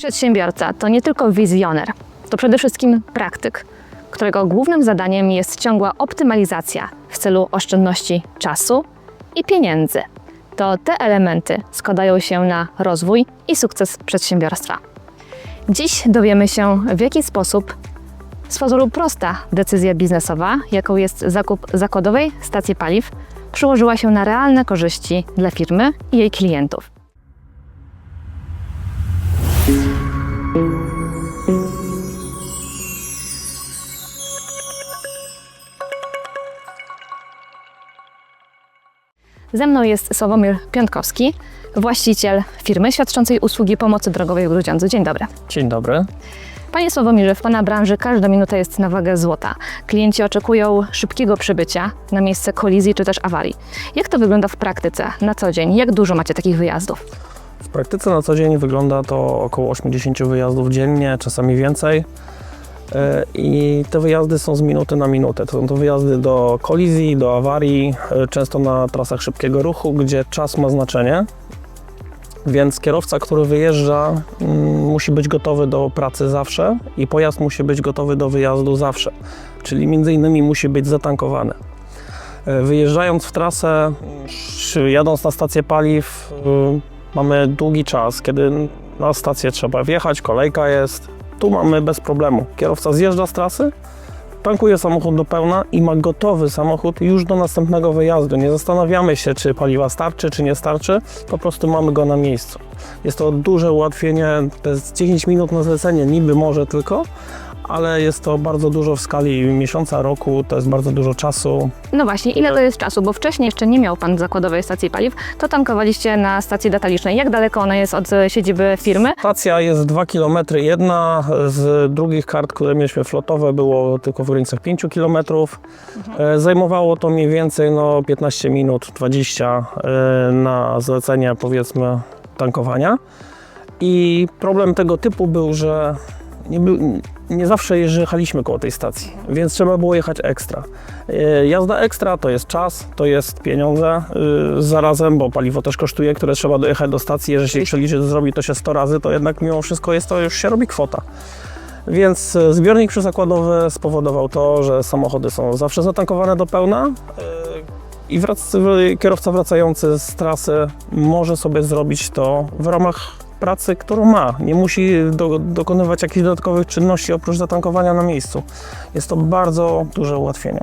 Przedsiębiorca to nie tylko wizjoner, to przede wszystkim praktyk, którego głównym zadaniem jest ciągła optymalizacja w celu oszczędności czasu i pieniędzy. To te elementy składają się na rozwój i sukces przedsiębiorstwa. Dziś dowiemy się, w jaki sposób z pozoru prosta decyzja biznesowa, jaką jest zakup zakładowej stacji paliw, przełożyła się na realne korzyści dla firmy i jej klientów. Ze mną jest Sławomir Piątkowski, właściciel firmy świadczącej usługi pomocy drogowej w Grudziądzu. Dzień dobry. Dzień dobry. Panie Sławomirze, w Pana branży każda minuta jest na wagę złota. Klienci oczekują szybkiego przybycia na miejsce kolizji czy też awarii. Jak to wygląda w praktyce na co dzień? Jak dużo macie takich wyjazdów? W praktyce na co dzień wygląda to około 80 wyjazdów dziennie, czasami więcej. E, I te wyjazdy są z minuty na minutę. To są to wyjazdy do kolizji, do awarii, e, często na trasach szybkiego ruchu, gdzie czas ma znaczenie. Więc kierowca, który wyjeżdża, mm, musi być gotowy do pracy zawsze i pojazd musi być gotowy do wyjazdu zawsze. Czyli między innymi musi być zatankowany. E, Wyjeżdżając w trasę, czy jadąc na stację paliw, y, mamy długi czas, kiedy na stację trzeba wjechać, kolejka jest. Tu mamy bez problemu. Kierowca zjeżdża z trasy, tankuje samochód do pełna i ma gotowy samochód już do następnego wyjazdu. Nie zastanawiamy się, czy paliwa starczy, czy nie starczy, po prostu mamy go na miejscu. Jest to duże ułatwienie, to jest 10 minut na zlecenie, niby może tylko, ale jest to bardzo dużo w skali miesiąca, roku, to jest bardzo dużo czasu. No właśnie, ile to jest czasu? Bo wcześniej jeszcze nie miał Pan zakładowej stacji paliw, to tankowaliście na stacji detalicznej. Jak daleko ona jest od e, siedziby firmy? Stacja jest 2 km jedna, z drugich kart, które mieliśmy flotowe było tylko w granicach 5 km. E, Zajmowało to mniej więcej no, 15 minut, 20 e, na zlecenie powiedzmy tankowania. I problem tego typu był, że nie, nie zawsze jechaliśmy koło tej stacji, więc trzeba było jechać ekstra. E, Jazda ekstra to jest czas, to jest pieniądze y, zarazem, bo paliwo też kosztuje, które trzeba dojechać do stacji. Jeżeli się przeliczy, zrobi to się 100 razy, to jednak mimo wszystko jest to już się robi kwota. Więc e, zbiornik przyzakładowy spowodował to, że samochody są zawsze zatankowane do pełna e, i wrac, kierowca wracający z trasy może sobie zrobić to w ramach pracy, którą ma. Nie musi do, dokonywać jakichś dodatkowych czynności oprócz zatankowania na miejscu. Jest to bardzo duże ułatwienie.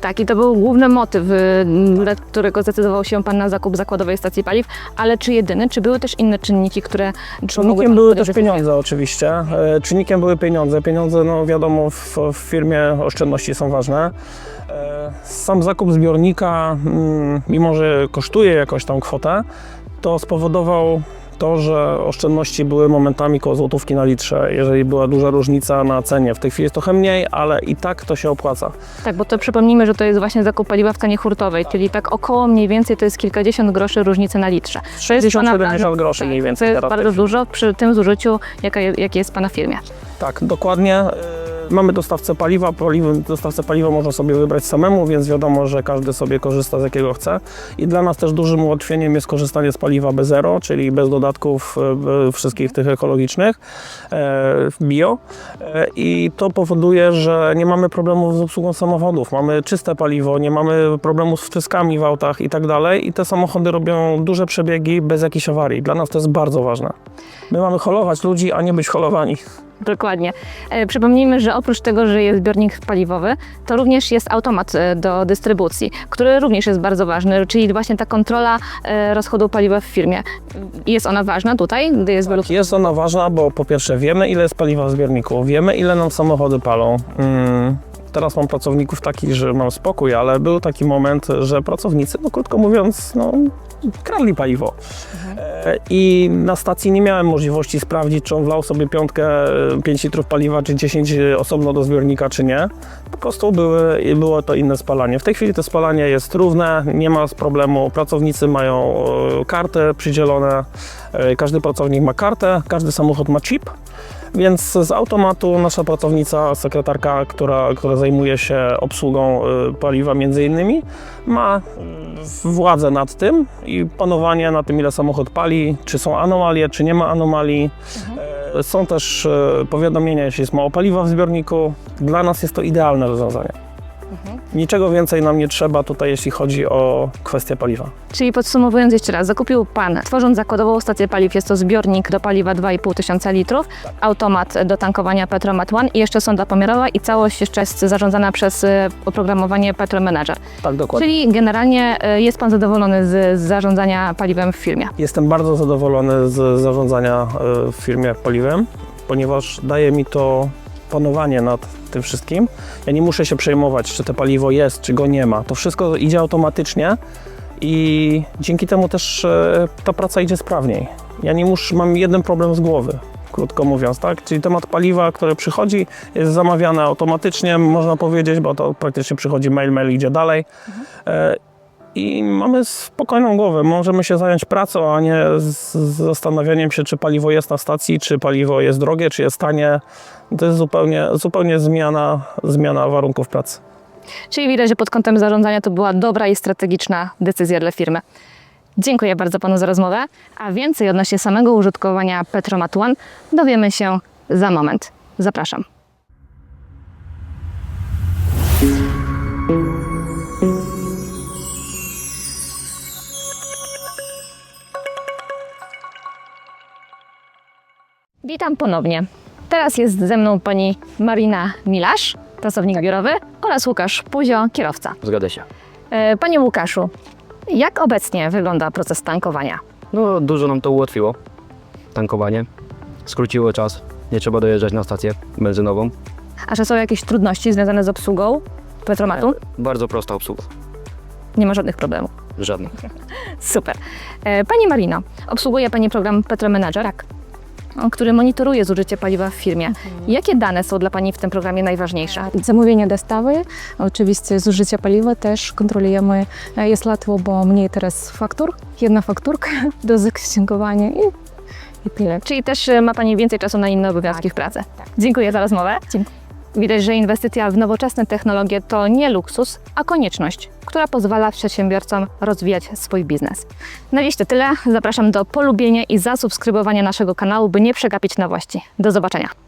Tak, i to był główny motyw, y, dla którego zdecydował się Pan na zakup zakładowej stacji paliw, ale czy jedyny, czy były też inne czynniki, które Czynnikiem były też pieniądze oczywiście. E, Czynnikiem były pieniądze. Pieniądze, no wiadomo, w, w firmie oszczędności są ważne. E, Sam zakup zbiornika, mm, mimo że kosztuje jakąś tam kwotę, to spowodował to, że oszczędności były momentami koło złotówki na litrze, jeżeli była duża różnica na cenie. W tej chwili jest trochę mniej, ale i tak to się opłaca. Tak, bo to przypomnijmy, że to jest właśnie zakup paliwa w cenie hurtowej, czyli tak około mniej więcej to jest kilkadziesiąt groszy różnicy na litrze. To jest 60-70 groszy tak, mniej To więcej jest w tej bardzo dużo przy tym zużyciu, jakie jest Pana firmie. Tak, dokładnie. Mamy dostawcę paliwa. Dostawcę paliwa można sobie wybrać samemu, więc wiadomo, że każdy sobie korzysta z jakiego chce. I dla nas też dużym ułatwieniem jest korzystanie z paliwa bez zero, czyli bez dodatków e, wszystkich tych ekologicznych, e, bio. E, I to powoduje, że nie mamy problemów z obsługą samochodów. Mamy czyste paliwo, nie mamy problemu z wtryskami w autach i tak dalej. I te samochody robią duże przebiegi bez jakichś awarii. Dla nas to jest bardzo ważne. My mamy holować ludzi, a nie być holowani. Dokładnie. E, Przypomnijmy, że oprócz tego, że jest zbiornik paliwowy, to również jest automat e, do dystrybucji, który również jest bardzo ważny, czyli właśnie ta kontrola e, rozchodu paliwa w firmie. Jest ona ważna tutaj, gdy jest wielu... Jest ona ważna, bo po pierwsze wiemy, ile jest paliwa w zbiorniku, wiemy, ile nam samochody palą. Mm. Teraz mam pracowników takich, że mam spokój, ale był taki moment, że pracownicy, no krótko mówiąc, no, kradli paliwo. E, I na stacji nie miałem możliwości sprawdzić, czy on wlał sobie piątkę, e, 5 litrów paliwa, czy 10 osobno do zbiornika, czy nie. Po prostu były, było to inne spalanie. W tej chwili to spalanie jest równe, nie ma problemu. Pracownicy mają e, kartę przydzielone, e, każdy pracownik ma kartę, każdy samochód ma chip. Więc z automatu nasza pracownica, sekretarka, która, która zajmuje się obsługą y, paliwa między innymi, ma y, władzę nad tym i panowanie nad tym, ile samochód pali, czy są anomalie, czy nie ma anomalii. E, Są też powiadomienia, jeśli jest mało paliwa w zbiorniku. Dla nas jest to idealne rozwiązanie. Niczego więcej nam nie trzeba tutaj, jeśli chodzi o kwestię paliwa. Czyli podsumowując jeszcze raz, zakupił Pan, tworząc zakładową stację paliw, jest to zbiornik do paliwa 2,5 tysiąca litrów, automat do tankowania Petromat One i jeszcze sonda pomiarowa i całość jeszcze jest zarządzana przez e, oprogramowanie Petromanager. Tak, dokładnie. Czyli generalnie e, jest Pan zadowolony z, zarządzania paliwem w firmie. Jestem bardzo zadowolony z zarządzania e, w firmie paliwem, ponieważ daje mi to panowanie nad tym wszystkim. Ja nie muszę się przejmować, czy to paliwo jest, czy go nie ma. To wszystko idzie automatycznie i dzięki temu też e, ta praca idzie sprawniej. Ja nie muszę, mam jeden problem z głowy. Krótko mówiąc, tak? Czyli temat paliwa, które przychodzi, jest zamawiane automatycznie, można powiedzieć, bo to praktycznie przychodzi mail, mail idzie dalej. E, i mamy spokojną głowę. Możemy się zająć pracą, a nie zastanawianiem się, czy paliwo jest na stacji, czy paliwo jest drogie, czy jest tanie. To jest zupełnie, zupełnie zmiana, zmiana warunków pracy. Czyli widać, że pod kątem zarządzania to była dobra i strategiczna decyzja dla firmy. Dziękuję bardzo Panu za rozmowę, a więcej odnośnie samego użytkowania Petromat One dowiemy się za moment. Zapraszam. Witam ponownie. Teraz jest ze mną pani Marina Milasz, pracownik biurowy oraz Łukasz Puzio, kierowca. Zgadza się. E, Panie Łukaszu, jak obecnie wygląda proces tankowania? No, dużo nam to ułatwiło. Tankowanie. Skróciło czas. Nie trzeba dojeżdżać na stację benzynową. A czy są jakieś trudności związane z obsługą Petromatu? Bardzo prosta obsługa. Nie ma żadnych problemów. Żadnych. Super. E, Pani Marino, obsługuje Pani program Petromanager, tak, który monitoruje zużycie paliwa w firmie. Mhm. Jakie dane są dla Pani w tym programie najważniejsze? Zamówienie dostawy, oczywiście zużycie paliwa też kontrolujemy. Jest łatwo, bo mniej teraz faktur, jedna fakturka do zaksięgowania i i tyle. Czyli też y, ma Pani więcej czasu na inne obowiązki tak. w pracy. Tak. Dziękuję za rozmowę. Dziękuję. Widać, że inwestycja w nowoczesne technologie to nie luksus, a konieczność, która pozwala przedsiębiorcom rozwijać swój biznes. Na to tyle. Zapraszam do polubienia i zasubskrybowania naszego kanału, by nie przegapić nowości. Do zobaczenia.